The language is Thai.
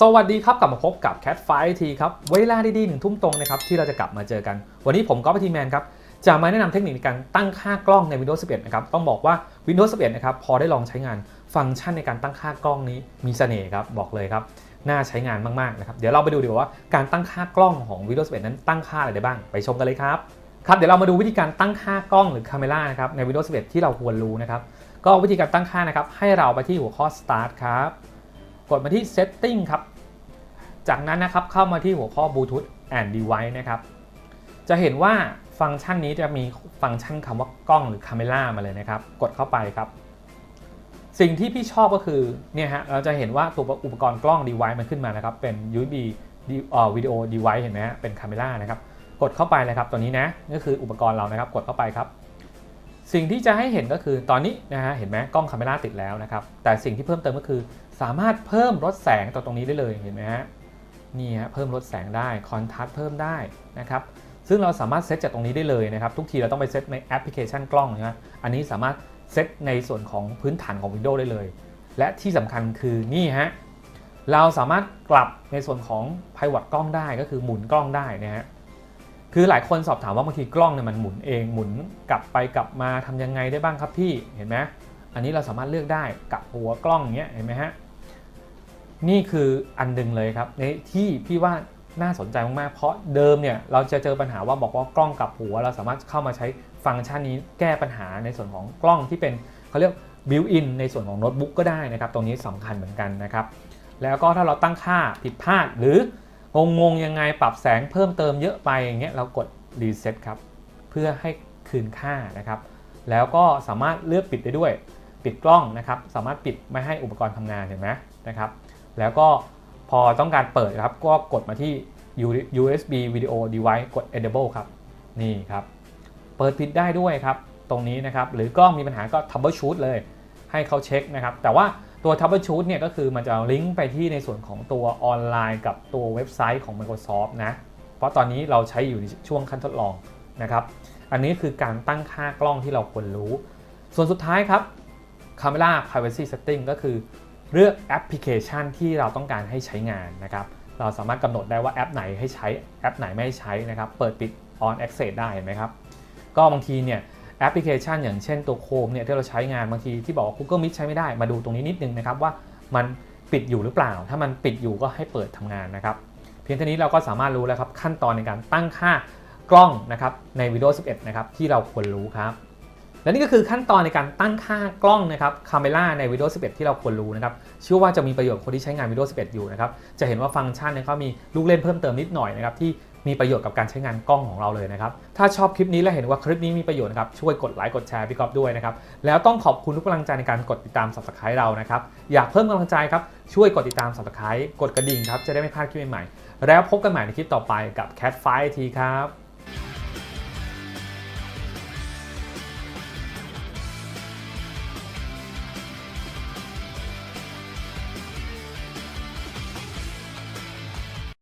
สวัสดีครับกลับมาพบกับ Cat 5ทีครับ เวลาดีๆหนึ่งทุ่มตรงนะครับที่เราจะกลับมาเจอกัน วันนี้ผมก็ปทีแมนครับจะมาแนะนำเทคนิคในการตั้งค่ากล้องใน Windows 11 นะครับ ต้องบอกว่า Windows 11 นะครับ พอได้ลองใช้งานฟังก์ชันในการตั้งค่ากล้องนี้มีเสน่ห์ครับ บอกเลยครับน่าใช้งานมากๆนะครับเดี๋ยวเราไปดูดีกว่าว่าการตั้งค่ากล้องของ Windows 11 นั้นตั้งค่าอะไรได้บ้างไปชมกันเลยครับครับเดี๋ยวเรามาดูวิธีการตั้งค่ากล้องหรือ Camera นะครับใน Windows 11 ที่เราควรรู้นะครับก็วิธีการตั้งค่านะครับให้เราไปที่หัวข้อ Start ครับกดมาที่ Setting ครับ จากนั้นนะครับเข้ามาที่หัวข้อ Bluetooth and Device นะครับ จะเห็นว่าฟังก์ชันนี้จะมีฟังก์ชันคำว่ากล้องหรือ Camera มาเลยนะครับ กดเข้าไปครับ สิ่งที่พี่ชอบก็คือเนี่ยฮะเราจะเห็นว่าตัวอุปกรณ์กล้อง device มันขึ้นมานะครับ เป็น USB วิดีโอ device เห็นไหมฮะเป็น Camera นะครับ กดเข้าไปเลยครับตัวนี้นะก็คืออุปกรณ์เรานะครับ กดเข้าไปครับสิ่งที่จะให้เห็นก็คือตอนนี้นะฮะเห็นไหมกล้องคาเมราติดแล้วนะครับ แต่สิ่งที่เพิ่มเติมก็คือ สามารถเพิ่มลดแสงตัวตรงนี้ได้เลยเห็นไหมฮะ นี่ฮะเพิ่มลดแสงได้คอนทราสต์เพิ่มได้นะครับซึ่งเราสามารถเซตจากตรงนี้ได้เลยนะครับ ทุกทีเราต้องไปเซตในแอปพลิเคชันกล้องนะอันนี้สามารถเซตในส่วนของพื้นฐานของ Windows ได้เลย และที่สำคัญคือนี่ฮะเราสามารถกลับในส่วนของ pivot กล้องได้ก็คือหมุนกล้องได้นะฮะคือหลายคนสอบถามว่าบางทีกล้องเนี่ยมันหมุนเองหมุนกลับไปกลับมาทำยังไงได้บ้างครับพี่เห็นไหมอันนี้เราสามารถเลือกได้กับหัวกล้องอย่างเงี้ยเห็นไหมฮะ นี่คืออันหนึงเลยครับในที่พี่ว่าน่าสนใจมากๆ เพราะเดิมเนี่ยเราจะเจอปัญหาว่าบอกว่ากล้องกับหัว เราสามารถเข้ามาใช้ฟังก์ชันนี้แก้ปัญหาในส่วนของกล้องที่เป็นเขาเรียกบิวอินในส่วนของโน้ตบุ๊กก็ได้นะครับ ตรงนี้สำคัญเหมือนกันนะครับ แล้วก็ถ้าเราตั้งค่าผิดพลาดหรืองงงๆยังไงปรับแสงเพิ่มเติมเยอะไปอย่างเงี้ยเรากดรีเซ็ตครับเพื่อให้คืนค่านะครับ แล้วก็สามารถเลือกปิดได้ด้วย ปิดกล้องนะครับ สามารถปิดไม่ให้อุปกรณ์ทำงานเห็นไหมนะครับ แล้วก็พอต้องการเปิดครับก็กดมาที่ USB Video Device กด Enable ครับ นี่ครับ เปิดปิดได้ด้วยครับ ตรงนี้นะครับ หรือกล้องมีปัญหาก็ Troubleshoot เลย ให้เขาเช็คนะครับ แต่ว่าตัว Troubleshoot เนี่ยก็คือมันจะลิงก์ไปที่ในส่วนของตัวออนไลน์กับตัวเว็บไซต์ของ Microsoft นะ เพราะตอนนี้เราใช้อยู่ในช่วงขั้นทดลองนะครับ อันนี้คือการตั้งค่ากล้องที่เราควรรู้ ส่วนสุดท้ายครับ Camera Privacy Setting ก็คือ เลือกแอปพลิเคชันที่เราต้องการให้ใช้งานนะครับ เราสามารถกำหนดได้ว่าแอปไหนให้ใช้แอปไหนไม่ให้ใช้นะครับ เปิดปิด on access ได้เห็นไหมครับ ก็บางทีเนี่ยแอปพลิเคชัน อย่างเช่นตัวโคมเนี่ยที่เราใช้งานบางทีที่บอกว่า Google Meet ใช้ไม่ได้มาดูตรงนี้นิดนึงนะครับว่ามันปิดอยู่หรือเปล่า ถ้ามันปิดอยู่ก็ให้เปิดทำงานนะครับ เพียงเท่านี้เราก็สามารถรู้แล้วครับขั้นตอนในการตั้งค่ากล้องนะครับใน Windows 11 นะครับที่เราควรรู้ครับ และนี่ก็คือขั้นตอนในการตั้งค่ากล้องนะครับคาเมล่าใน Windows 11 ที่เราควรรู้นะครับเชื่อว่าจะมีประโยชน์คนที่ใช้งาน Windows 11 อยู่นะครับจะเห็นว่าฟังก์ชันเนี่ยเขามีลูกเล่นเพิ่มเติมนิดหน่อยนะครับที่มีประโยชน์กับการใช้งานกล้องของเราเลยนะครับ ถ้าชอบคลิปนี้และเห็นว่าคลิปนี้มีประโยชน์นะครับ ช่วยกดไลค์กดแชร์พี่กอฟด้วยนะครับ แล้วต้องขอบคุณทุกกำลังใจในการกดติดตาม subscribe เรานะครับ อยากเพิ่มกำลังใจครับ ช่วยกดติดตาม subscribe กดกระดิ่งครับ จะได้ไม่พลาดคลิปใหม่ๆ แล้วพบกันใหม่ในคลิปต่อไปกับ Cat 5ทีครับ